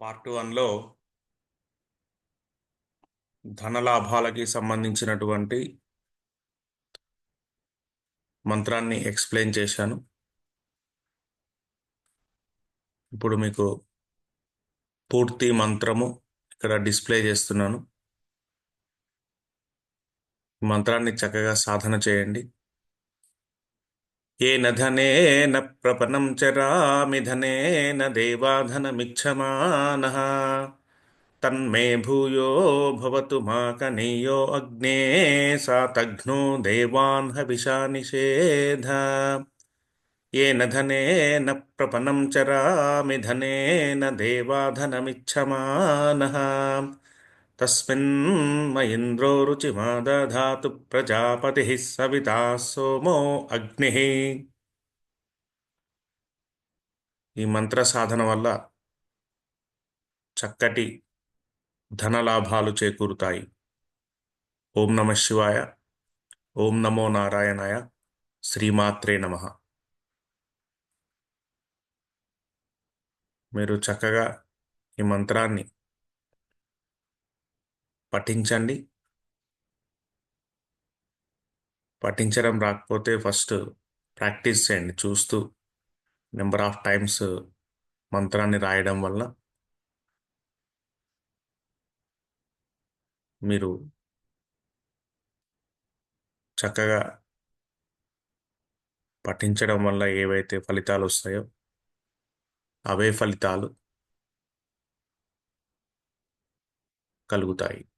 Part వన్లో ధనలాభాలకి సంబంధించినటువంటి మంత్రాన్ని ఎక్స్ప్లెయిన్ చేశాను. ఇప్పుడు మీకు పూర్తి మంత్రము ఇక్కడ డిస్ప్లే చేస్తున్నాను. మంత్రాన్ని చక్కగా సాధన చేయండి. येन धनेन प्रपनं चरामि धनेन देवाधनमिच्छमानः। तन्मे भूयो भवतु मा कनीयो अग्ने सा तघ्नो देवान्हभिषानिषेध येन धनेन प्रपनं चरामि धनेन देवाधनमिच्छमानः। तस्मिन्मयिन्द्रो रुचिमादधातु प्रजापतिः सविता सोमो అగ్నిః ఈ మంత్ర సాధన వల్ల చక్కటి ధనలాభాలు చేకూరుతాయి ఓం నమ శివాయ ఓం నమో నారాయణాయ శ్రీమాత్రే నమః మీరు చక్కగా ఈ మంత్రాన్ని పఠించండి. పఠించడం రాకపోతే ఫస్ట్ ప్రాక్టీస్ చేయండి. చూస్తూ నెంబర్ ఆఫ్ టైమ్స్ మంత్రాన్ని రాయడం వల్ల మీరు చక్కగా పఠించడం వల్ల ఏవైతే ఫలితాలు వస్తాయో అవే ఫలితాలు కలుగుతాయి.